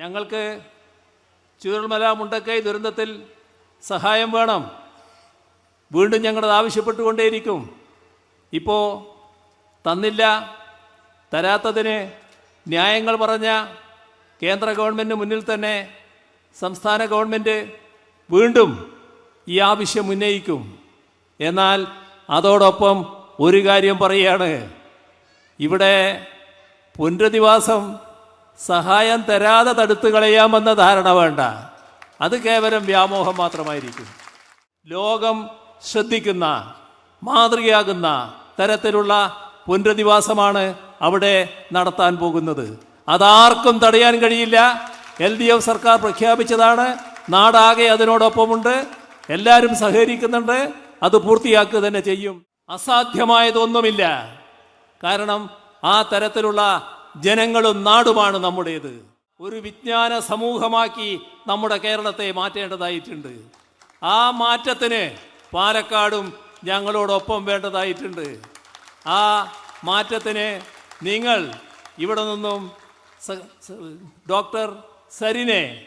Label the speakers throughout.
Speaker 1: ഞങ്ങൾക്ക് ചൂരൽമല മുണ്ടക്കൈ ദുരന്തത്തിൽ സഹായം വേണം. വീണ്ടും ഞങ്ങളത് ആവശ്യപ്പെട്ടുകൊണ്ടേയിരിക്കും. ഇപ്പോൾ തന്നില്ല തരാത്തതിന് ന്യായങ്ങൾ പറഞ്ഞ കേന്ദ്ര ഗവൺമെന്റ് മുന്നിൽ തന്നെ സംസ്ഥാന ഗവൺമെന്റ് വീണ്ടും ഈ ആവശ്യം ഉന്നയിക്കും. എന്നാൽ അതോടൊപ്പം ഒരു കാര്യം പറയുകയാണ്. ഇവിടെ പുനരധിവാസം സഹായം തരാതെ തടുത്തു കളയാമെന്ന ധാരണ വേണ്ട. അത് കേവലം വ്യാമോഹം മാത്രമായിരിക്കും. ലോകം ശ്രദ്ധിക്കുന്ന മാതൃകയാകുന്ന തരത്തിലുള്ള പുനരധിവാസമാണ് അവിടെ നടത്താൻ പോകുന്നത്. അതാർക്കും തടയാൻ കഴിയില്ല. എൽ ഡി എഫ് സർക്കാർ പ്രഖ്യാപിച്ചതാണ്. നാടാകെ അതിനോടൊപ്പമുണ്ട്. എല്ലാവരും സഹകരിക്കുന്നുണ്ട്. അത് പൂർത്തിയാക്കുക തന്നെ ചെയ്യും. അസാധ്യമായതൊന്നുമില്ല. കാരണം ആ തരത്തിലുള്ള ജനങ്ങളും നാടുമാണ് നമ്മുടേത്. ഒരു വിജ്ഞാന സമൂഹമാക്കി നമ്മുടെ കേരളത്തെ മാറ്റേണ്ടതായിട്ടുണ്ട്. ആ മാറ്റത്തിന് പാലക്കാടും ഞങ്ങളോടൊപ്പം വേണ്ടതായിട്ടുണ്ട്. ആ മാറ്റത്തിന് നിങ്ങൾ ഇവിടെ നിന്നും ഡോക്ടർ സരിനെ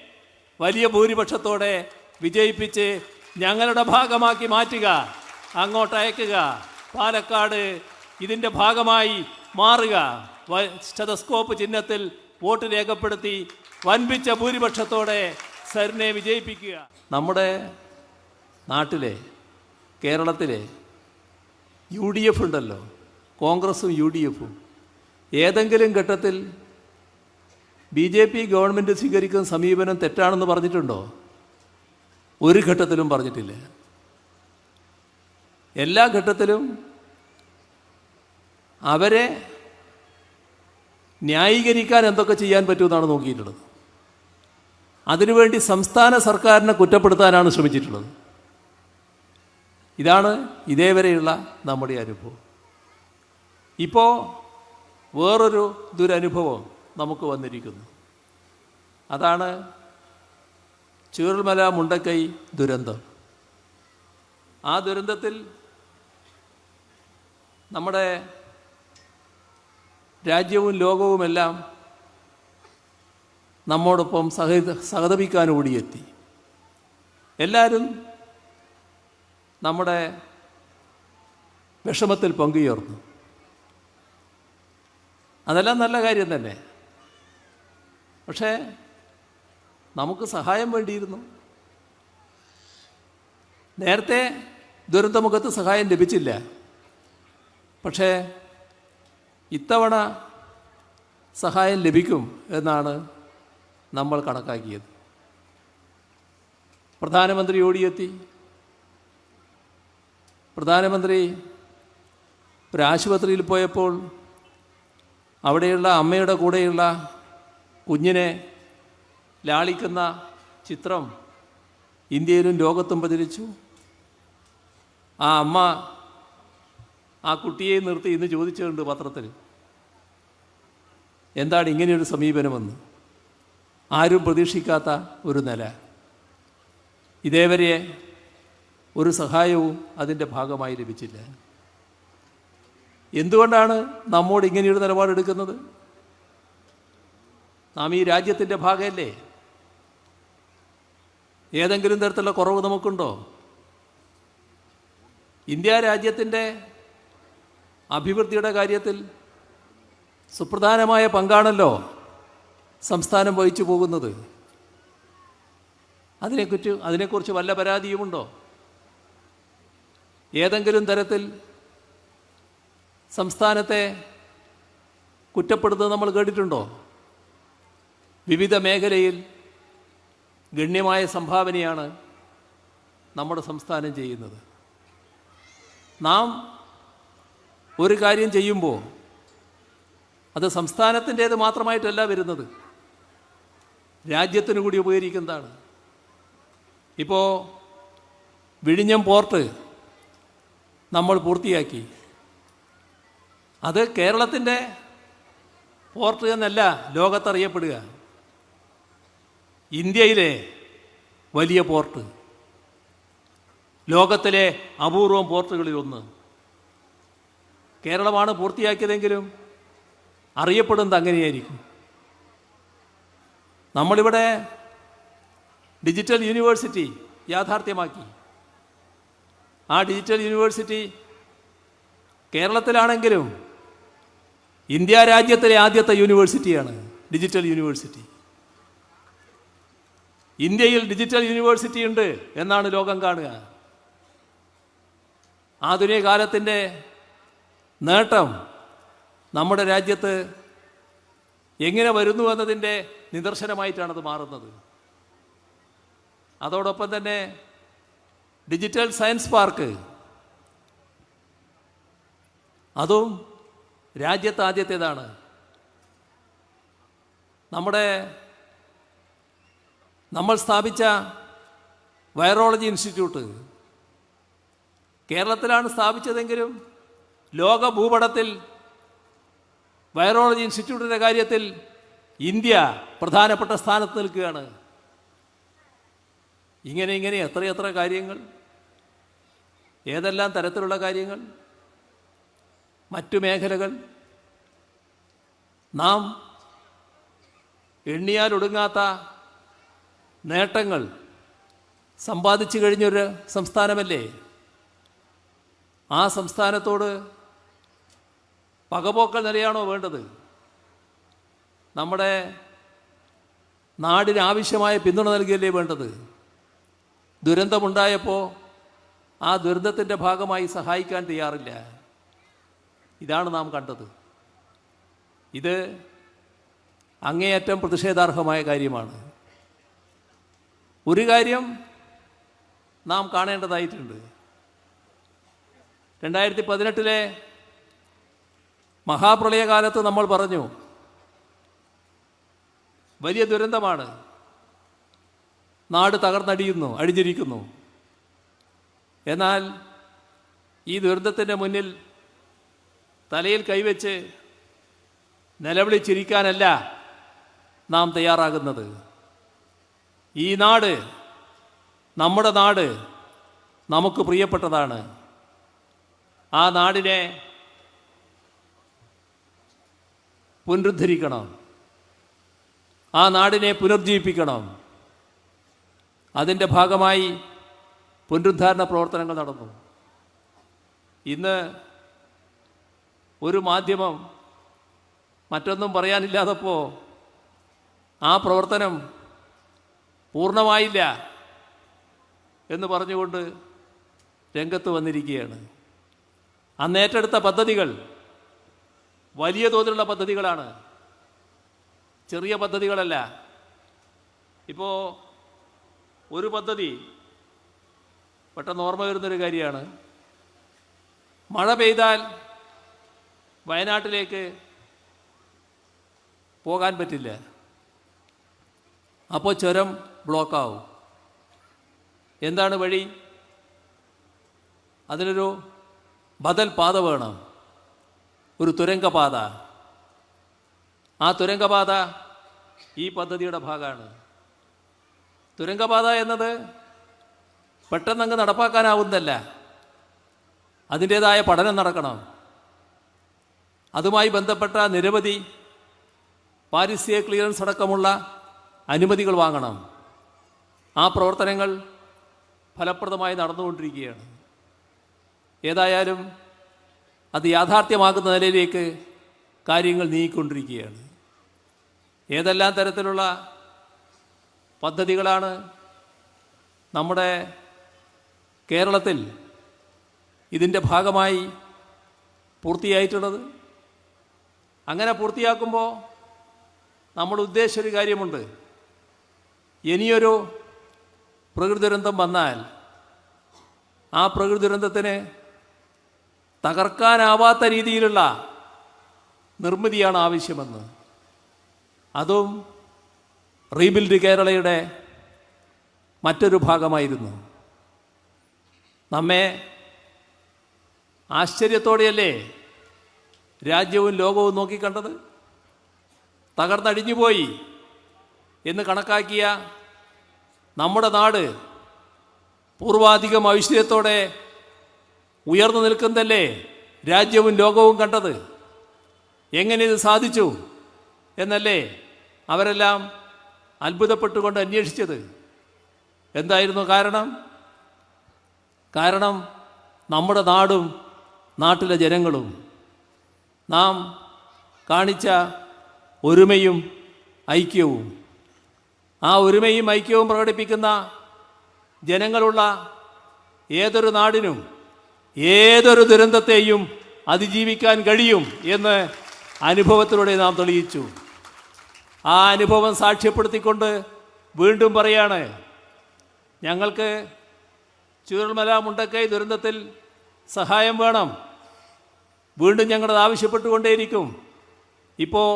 Speaker 1: വലിയ ഭൂരിപക്ഷത്തോടെ വിജയിപ്പിച്ച് ഞങ്ങളുടെ ഭാഗമാക്കി മാറ്റുക അങ്ങോട്ട് അയക്കുക പാലക്കാട് ഇതിന്റെ ഭാഗമായി മാറുക. സ്റ്റെതസ്കോപ്പ് ചിഹ്നത്തിൽ വോട്ട് രേഖപ്പെടുത്തി വൻപിച്ച ഭൂരിപക്ഷത്തോടെ സരിനെ വിജയിപ്പിക്കുക. നമ്മുടെ നാട്ടിലെ കേരളത്തിലെ യു ഡി എഫ് ഉണ്ടല്ലോ കോൺഗ്രസും യു ഡി എഫും ഏതെങ്കിലും ഘട്ടത്തിൽ ബി ജെ പി ഗവൺമെന്റ് സ്വീകരിക്കുന്ന സമീപനം തെറ്റാണെന്ന് പറഞ്ഞിട്ടുണ്ടോ? ഒരു ഘട്ടത്തിലും പറഞ്ഞിട്ടില്ല. എല്ലാ ഘട്ടത്തിലും അവരെ ന്യായീകരിക്കാൻ എന്തൊക്കെ ചെയ്യാൻ പറ്റുമെന്നാണ് നോക്കിയിട്ടുള്ളത്. അതിനുവേണ്ടി സംസ്ഥാന സർക്കാരിനെ കുറ്റപ്പെടുത്താനാണ് ശ്രമിച്ചിട്ടുള്ളത്. ഇതാണ് ഇതേവരെയുള്ള നമ്മുടെ അനുഭവം. ഇപ്പോൾ വേറൊരു ദുരനുഭവം നമുക്ക് വന്നിരിക്കുന്നു. അതാണ് ചൂരൽമല മുണ്ടക്കൈ ദുരന്തം. ആ ദുരന്തത്തിൽ നമ്മുടെ രാജ്യവും ലോകവുമെല്ലാം നമ്മോടൊപ്പം സഹ സഹതപിക്കാൻ ഓടിയെത്തി. എല്ലാവരും നമ്മുടെ വിഷമത്തിൽ പങ്കുചേർന്നു. അതെല്ലാം നല്ല കാര്യം തന്നെ. പക്ഷേ നമുക്ക് സഹായം വേണ്ടിയിരുന്നു. നേരത്തെ ദുരന്തമുഖത്ത് സഹായം ലഭിച്ചില്ല. പക്ഷേ ഇത്തവണ സഹായം ലഭിക്കും എന്നാണ് നമ്മൾ കണക്കാക്കിയത്. പ്രധാനമന്ത്രി ഓടിയെത്തി. പ്രധാനമന്ത്രി ഒരു ആശുപത്രിയിൽ പോയപ്പോൾ അവിടെയുള്ള അമ്മയുടെ കൂടെയുള്ള കുഞ്ഞിനെ ലാളിക്കുന്ന ചിത്രം ഇന്ത്യയിലും ലോകത്തും പ്രചരിച്ചു. ആ അമ്മ ആ കുട്ടിയെ നിർത്തി ഇന്ന് ചോദിച്ചിട്ടുണ്ട് പത്രത്തിൽ എന്താണ് ഇങ്ങനെയൊരു സമീപനമെന്ന്? ആരും പ്രതീക്ഷിക്കാത്ത ഒരു നില. ഇതേവരെ ഒരു സഹായവും അതിന്റെ ഭാഗമായി ലഭിച്ചില്ല. എന്തുകൊണ്ടാണ് നമ്മോട് ഇങ്ങനെയൊരു നിലപാടെടുക്കുന്നത്? നാം ഈ രാജ്യത്തിന്റെ ഭാഗമല്ലേ? ഏതെങ്കിലും തരത്തിലുള്ള കുറവ് നമുക്കുണ്ടോ? ഇന്ത്യ രാജ്യത്തിന്റെ അഭിവൃദ്ധിയുടെ കാര്യത്തിൽ സുപ്രധാനമായ പങ്കാണല്ലോ സംസ്ഥാനം വഹിച്ചു പോകുന്നത്. അതിനെക്കുറിച്ച് അതിനെക്കുറിച്ച് വല്ല പരാതിയുമുണ്ടോ? ഏതെങ്കിലും തരത്തിൽ സംസ്ഥാനത്തെ കുറ്റപ്പെടുത്തുന്നത് നമ്മൾ കേട്ടിട്ടുണ്ടോ? വിവിധ മേഖലയിൽ ഗണ്യമായ സംഭാവനയാണ് നമ്മുടെ സംസ്ഥാനം ചെയ്യുന്നത്. നാം ഒരു കാര്യം ചെയ്യുമ്പോൾ അത് സംസ്ഥാനത്തിന്റേത് മാത്രമായിട്ടല്ല വരുന്നത്. രാജ്യത്തിന് കൂടി ഉപകരിക്കുന്നതാണ്. ഇപ്പോൾ വിഴിഞ്ഞം പോർട്ട് നമ്മൾ പൂർത്തിയാക്കി. അത് കേരളത്തിന്റെ പോർട്ട് എന്നല്ല ലോകത്തറിയപ്പെടുക. ഇന്ത്യയിലെ വലിയ പോർട്ട്. ലോകത്തിലെ അപൂർവം പോർട്ടുകളിൽ ഒന്ന്. കേരളമാണ് പൂർത്തിയാക്കിയതെങ്കിലും അറിയപ്പെടുന്നത് അങ്ങനെയായിരിക്കും. നമ്മളിവിടെ ഡിജിറ്റൽ യൂണിവേഴ്സിറ്റി യാഥാർത്ഥ്യമാക്കി. ആ ഡിജിറ്റൽ യൂണിവേഴ്സിറ്റി കേരളത്തിലാണെങ്കിലും ഇന്ത്യ രാജ്യത്തിലെ ആദ്യത്തെ യൂണിവേഴ്സിറ്റിയാണ് ഡിജിറ്റൽ യൂണിവേഴ്സിറ്റി. ഇന്ത്യയിൽ ഡിജിറ്റൽ യൂണിവേഴ്സിറ്റി ഉണ്ട് എന്നാണ് ലോകം കാണുക. ആധുനിക കാലത്തിന്റെ നേട്ടം നമ്മുടെ രാജ്യത്ത് എങ്ങനെ വരുന്നു എന്നതിന്റെ നിദർശനമായിട്ടാണത് മാറുന്നത്. അതോടൊപ്പം തന്നെ ഡിജിറ്റൽ സയൻസ് പാർക്ക്. അതും രാജ്യത്ത് ആദ്യത്തേതാണ്. നമ്മുടെ നമ്മൾ സ്ഥാപിച്ച വൈറോളജി ഇൻസ്റ്റിറ്റ്യൂട്ട്. കേരളത്തിലാണ് സ്ഥാപിച്ചതെങ്കിലും ലോക ഭൂപടത്തിൽ വൈറോളജി ഇൻസ്റ്റിറ്റ്യൂട്ടിന്റെ കാര്യത്തിൽ ഇന്ത്യ പ്രധാനപ്പെട്ട സ്ഥാനത്ത് നിൽക്കുകയാണ്. ഇങ്ങനെ ഇങ്ങനെ എത്രയെത്ര കാര്യങ്ങൾ ഏതെല്ലാം തരത്തിലുള്ള കാര്യങ്ങൾ മറ്റു മേഖലകൾ നാം എണ്ണിയാൽ ഒടുങ്ങാത്ത നേട്ടങ്ങൾ സമ്പാദിച്ചു കഴിഞ്ഞൊരു സംസ്ഥാനമല്ലേ? ആ സംസ്ഥാനത്തോട് പകപോക്കൽ നിലയാണോ വേണ്ടത്? നമ്മുടെ നാടിന് ആവശ്യമായ പിന്തുണ നൽകിയല്ലേ വേണ്ടത്? ദുരന്തമുണ്ടായപ്പോൾ ആ ദുരന്തത്തിന്റെ ഭാഗമായി സഹായിക്കാൻ തയ്യാറില്ല. ഇതാണ് നാം കണ്ടത്. ഇത് അങ്ങേയറ്റം പ്രതിഷേധാർഹമായ കാര്യമാണ്. ഒരു കാര്യം നാം കാണേണ്ടതായിട്ടുണ്ട്. രണ്ടായിരത്തി പതിനെട്ടിലെ മഹാപ്രളയകാലത്ത് നമ്മൾ പറഞ്ഞു വലിയ ദുരന്തമാണ്. നാട് തകർന്നടിയുന്നു അടിഞ്ഞിരിക്കുന്നു എന്നാൽ ഈ ദുരന്തത്തിന്റെ മുന്നിൽ തലയിൽ കൈവച്ച് നിലവിളിച്ചിരിക്കാനല്ല നാം തയ്യാറാകുന്നത്. ഈ നാട് നമ്മുടെ നാട് നമുക്ക് പ്രിയപ്പെട്ടതാണ്. ആ നാടിനെ പുനരുദ്ധരിക്കണം. ആ നാടിനെ പുനർജീവിപ്പിക്കണം അതിന്റെ ഭാഗമായി പുനരുദ്ധാരണ പ്രവർത്തനങ്ങൾ നടന്നു. ഇന്ന് ഒരു മാധ്യമം മറ്റൊന്നും പറയാനില്ലാതപ്പോൾ ആ പ്രവർത്തനം പൂർണമായില്ല എന്ന് പറഞ്ഞുകൊണ്ട് രംഗത്ത് വന്നിരിക്കുകയാണ്. അന്നേറ്റെടുത്ത പദ്ധതികൾ വലിയ തോതിലുള്ള പദ്ധതികളാണ്. ചെറിയ പദ്ധതികളല്ല. ഇപ്പോൾ ഒരു പദ്ധതി പെട്ടെന്ന് ഓർമ്മ വരുന്നൊരു കാര്യമാണ്. മഴ പെയ്താൽ വയനാട്ടിലേക്ക് പോകാൻ പറ്റില്ല. അപ്പോൾ ചുരം ബ്ലോക്കാവും. എന്താണ് വഴി? അതിനൊരു ബദൽ പാത വേണം. ഒരു തുരങ്കപാത. ആ തുരങ്കപാത ഈ പദ്ധതിയുടെ ഭാഗമാണ്. തുരങ്കപാത എന്നത് പെട്ടെന്നങ്ങ് നടപ്പാക്കാനാവുന്നതല്ല. അതിന്റേതായ പഠനം നടക്കണം. അതുമായി ബന്ധപ്പെട്ട നിരവധി പാരിസ്ഥിതിക ക്ലിയറൻസ് അടക്കമുള്ള അനുമതികൾ വാങ്ങണം. ആ പ്രവർത്തനങ്ങൾ ഫലപ്രദമായി നടന്നുകൊണ്ടിരിക്കുകയാണ്. ഏതായാലും അത് യാഥാർത്ഥ്യമാക്കുന്ന നിലയിലേക്ക് കാര്യങ്ങൾ നീങ്ങിക്കൊണ്ടിരിക്കുകയാണ്. ഏതെല്ലാം തരത്തിലുള്ള പദ്ധതികളാണ് നമ്മുടെ കേരളത്തിൽ ഇതിന്റെ ഭാഗമായി പൂർത്തിയായിട്ടുള്ളത്? അങ്ങനെ പൂർത്തിയാക്കുമ്പോൾ നമ്മൾ ഉദ്ദേശിച്ചൊരു കാര്യമുണ്ട്. ഇനിയൊരു പ്രകൃതി ദുരന്തം വന്നാൽ ആ പ്രകൃതി ദുരന്തത്തിന് തകർക്കാനാവാത്ത രീതിയിലുള്ള നിർമ്മിതിയാണ് ആവശ്യമെന്ന്. അതും റീബിൽഡ് കേരളയുടെ മറ്റൊരു ഭാഗമായിരുന്നു. നമ്മെ ആശ്ചര്യത്തോടെയല്ലേ രാജ്യവും ലോകവും നോക്കിക്കണ്ടത്? തകർന്നടിഞ്ഞുപോയി എന്ന് കണക്കാക്കിയ നമ്മുടെ നാട് പൂർവാധികം ഐശ്വര്യത്തോടെ ഉയർന്നു നിൽക്കുന്നതല്ലേ രാജ്യവും ലോകവും കണ്ടത്? എങ്ങനെ ഇത് സാധിച്ചു? എന്നല്ലേ അവരെല്ലാം അത്ഭുതപ്പെട്ടുകൊണ്ട് അന്വേഷിച്ചത്? എന്തായിരുന്നു കാരണം? കാരണം നമ്മുടെ നാടും നാട്ടിലെ ജനങ്ങളും. നാം കാണിച്ച ഒരുമയും ഐക്യവും. ആ ഒരുമയും ഐക്യവും പ്രകടിപ്പിക്കുന്ന ജനങ്ങളുള്ള ഏതൊരു നാടിനും ഏതൊരു ദുരന്തത്തെയും അതിജീവിക്കാൻ കഴിയും എന്ന് അനുഭവത്തിലൂടെ നാം തെളിയിച്ചു. ആ അനുഭവം സാക്ഷ്യപ്പെടുത്തിക്കൊണ്ട് വീണ്ടും പറയാണ് ഞങ്ങൾക്ക് ചുരുൾമല മുണ്ടക്കൈ ദുരന്തത്തിൽ സഹായം വേണം. വീണ്ടും ഞങ്ങളത് ആവശ്യപ്പെട്ടുകൊണ്ടേയിരിക്കും. ഇപ്പോൾ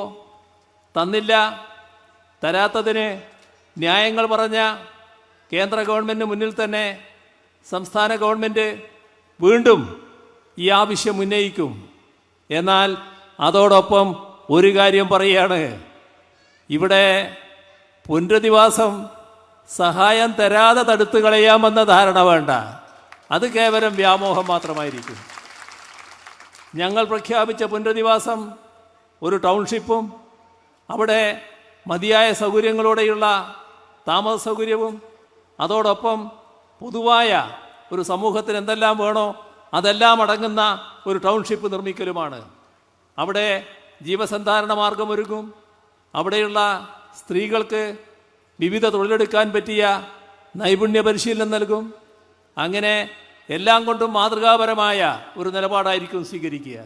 Speaker 1: തന്നില്ല തരാത്തതിന് ന്യായങ്ങൾ പറഞ്ഞ കേന്ദ്ര ഗവൺമെന്റ് മുന്നിൽ തന്നെ സംസ്ഥാന ഗവൺമെന്റ് വീണ്ടും ഈ ആവശ്യം ഉന്നയിക്കും. എന്നാൽ അതോടൊപ്പം ഒരു കാര്യം പറയുകയാണ്. ഇവിടെ പുനരധിവാസം സഹായം തരാതെ തടുത്തു കളയാമെന്ന ധാരണ വേണ്ട. അത് കേവലം വ്യാമോഹം മാത്രമായിരിക്കും. ഞങ്ങൾ പ്രഖ്യാപിച്ച പുനരധിവാസം ഒരു ടൗൺഷിപ്പും അവിടെ മതിയായ സൗകര്യങ്ങളോടെയുള്ള താമസ സൗകര്യവും അതോടൊപ്പം പൊതുവായ ഒരു സമൂഹത്തിന് എന്തെല്ലാം വേണോ അതെല്ലാം അടങ്ങുന്ന ഒരു ടൗൺഷിപ്പ് നിർമ്മിക്കലുമാണ്. അവിടെ ജീവസന്ധാരണ മാർഗമൊരുക്കും അവിടെയുള്ള സ്ത്രീകൾക്ക് വിവിധ തൊഴിലെടുക്കാൻ പറ്റിയ നൈപുണ്യ പരിശീലനം നൽകും. അങ്ങനെ എല്ലാം കൊണ്ടും മാതൃകാപരമായ ഒരു നിലപാടായിരിക്കും സ്വീകരിക്കുക.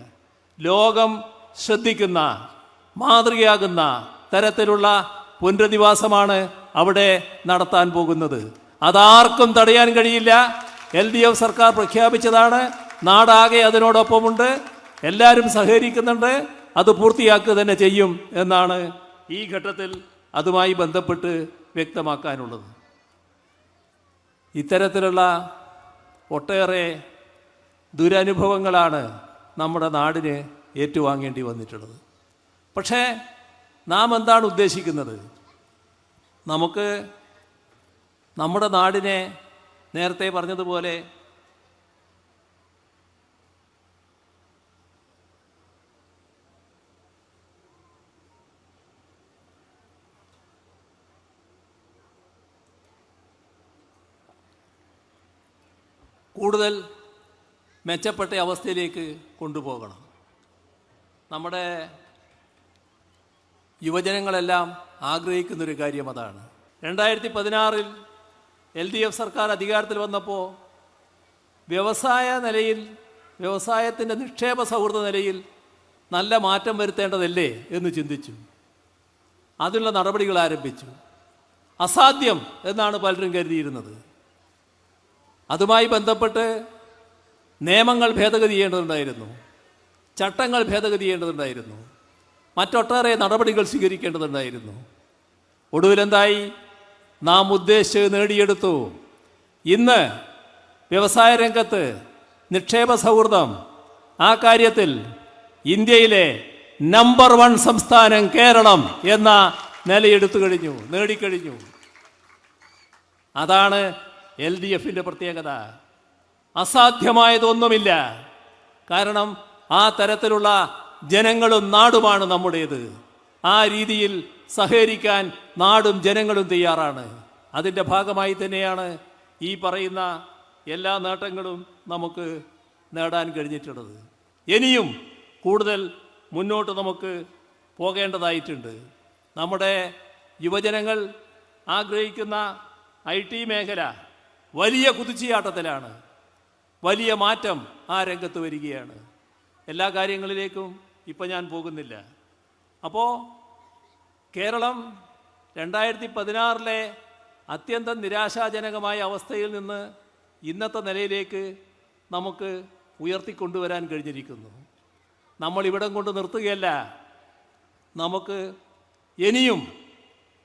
Speaker 1: ലോകം ശ്രദ്ധിക്കുന്ന മാതൃകയാകുന്ന തരത്തിലുള്ള പുനരധിവാസമാണ് അവിടെ നടത്താൻ പോകുന്നത്. അതാർക്കും തടയാൻ കഴിയില്ല. എൽ ഡി എഫ് സർക്കാർ പ്രഖ്യാപിച്ചതാണ്. നാടാകെ അതിനോടൊപ്പമുണ്ട്. എല്ലാവരും സഹകരിക്കുന്നുണ്ട്. അത് പൂർത്തിയാക്കുക തന്നെ ചെയ്യും എന്നാണ് ഈ ഘട്ടത്തിൽ അതുമായി ബന്ധപ്പെട്ട് വ്യക്തമാക്കാനുള്ളത്. ഇത്തരത്തിലുള്ള ഒട്ടേറെ ദുരനുഭവങ്ങളാണ് നമ്മുടെ നാടിന് ഏറ്റുവാങ്ങേണ്ടി വന്നിട്ടുള്ളത്. പക്ഷേ നാം എന്താണ് ഉദ്ദേശിക്കുന്നത്? നമുക്ക് നമ്മുടെ നാടിനെ നേരത്തെ പറഞ്ഞതുപോലെ കൂടുതൽ മെച്ചപ്പെട്ട അവസ്ഥയിലേക്ക് കൊണ്ടുപോകണം. നമ്മുടെ യുവജനങ്ങളെല്ലാം ആഗ്രഹിക്കുന്നൊരു കാര്യം അതാണ്. രണ്ടായിരത്തി പതിനാറിൽ എൽ ഡി എഫ് സർക്കാർ അധികാരത്തിൽ വന്നപ്പോൾ വ്യവസായ നിലയിൽ വ്യവസായത്തിന്റെ നിക്ഷേപ സൗഹൃദ നിലയിൽ നല്ല മാറ്റം വരുത്തേണ്ടതല്ലേ എന്ന് ചിന്തിച്ചു. അതിനുള്ള നടപടികൾ ആരംഭിച്ചു. അസാധ്യം എന്നാണ് പലരും കരുതിയിരുന്നത്. അതുമായി ബന്ധപ്പെട്ട് നിയമങ്ങൾ ഭേദഗതി ചെയ്യേണ്ടതുണ്ടായിരുന്നു. ചട്ടങ്ങൾ ഭേദഗതി ചെയ്യേണ്ടതുണ്ടായിരുന്നു. മറ്റൊട്ടേറെ നടപടികൾ സ്വീകരിക്കേണ്ടതുണ്ടായിരുന്നു. ഒടുവിലെന്തായി? നാം ഉദ്ദേശിച്ച് നേടിയെടുത്തു. ഇന്ന് വ്യവസായ രംഗത്ത് നിക്ഷേപ സൗഹൃദം ആ കാര്യത്തിൽ ഇന്ത്യയിലെ നമ്പർ വൺ സംസ്ഥാനം കേരളം എന്ന നിലയെടുത്തു കഴിഞ്ഞു നേടിക്കഴിഞ്ഞു. അതാണ് എൽ ഡി എഫിന്റെ പ്രത്യേകത. അസാധ്യമായതൊന്നുമില്ല. കാരണം ആ തരത്തിലുള്ള ജനങ്ങളും നാടുമാണ് നമ്മുടേത്. ആ രീതിയിൽ സഹകരിക്കാൻ നാടും ജനങ്ങളും തയ്യാറാണ്. അതിന്റെ ഭാഗമായി തന്നെയാണ് ഈ പറയുന്ന എല്ലാ നേട്ടങ്ങളും നമുക്ക് നേടാൻ കഴിഞ്ഞിട്ടുള്ളത്. ഇനിയും കൂടുതൽ മുന്നോട്ട് നമുക്ക് പോകേണ്ടതായിട്ടുണ്ട്. നമ്മുടെ യുവജനങ്ങൾ ആഗ്രഹിക്കുന്ന ഐ ടി മേഖല വലിയ കുതിച്ചുചാട്ടത്തിലാണ്. വലിയ മാറ്റം ആ രംഗത്ത് വരികയാണ്. എല്ലാ കാര്യങ്ങളിലേക്കും ഇപ്പം ഞാൻ പോകുന്നില്ല. അപ്പോൾ കേരളം രണ്ടായിരത്തി പതിനാറിലെ അത്യന്തം നിരാശാജനകമായ അവസ്ഥയിൽ നിന്ന് ഇന്നത്തെ നിലയിലേക്ക് നമുക്ക് ഉയർത്തിക്കൊണ്ടുവരാൻ കഴിഞ്ഞിരിക്കുന്നു. നമ്മൾ ഇവിടം കൊണ്ട് നിർത്തുകയല്ല നമുക്ക് ഇനിയും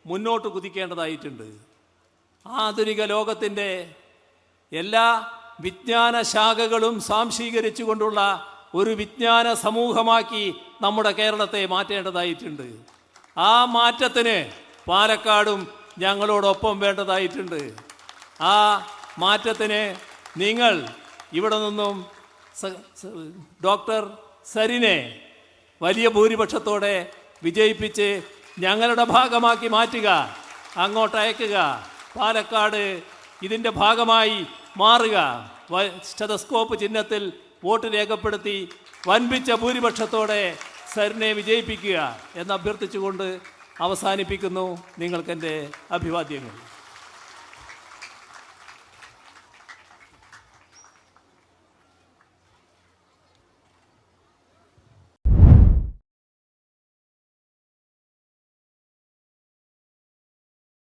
Speaker 1: മുന്നോട്ട് കുതിക്കേണ്ടതായിട്ടുണ്ട്. ആധുനിക ലോകത്തിന്റെ എല്ലാ വിജ്ഞാന ശാഖകളും സാംശീകരിച്ചുകൊണ്ടുള്ള ഒരു വിജ്ഞാന സമൂഹമാക്കി നമ്മുടെ കേരളത്തെ മാറ്റേണ്ടതായിട്ടുണ്ട്. ആ മാറ്റത്തിന് പാലക്കാടും ഞങ്ങളോടൊപ്പം വേണ്ടതായിട്ടുണ്ട്. ആ മാറ്റത്തിന് നിങ്ങൾ ഇവിടെ നിന്നും ഡോക്ടർ സരിനെ വലിയ ഭൂരിപക്ഷത്തോടെ വിജയിപ്പിച്ച് ഞങ്ങളുടെ ഭാഗമാക്കി മാറ്റുക അങ്ങോട്ട് അയക്കുക പാലക്കാട് ഇതിന്റെ ഭാഗമായി മാറുക. സ്റ്റെതസ്കോപ്പ് ചിഹ്നത്തിൽ വോട്ട് രേഖപ്പെടുത്തി വൻപിച്ച ഭൂരിപക്ഷത്തോടെ സരിനെ വിജയിപ്പിക്കുക എന്ന് അഭ്യർത്ഥിച്ചുകൊണ്ട് അവസാനിപ്പിക്കുന്നു. നിങ്ങൾക്കെന്റെ അഭിവാദ്യങ്ങൾ.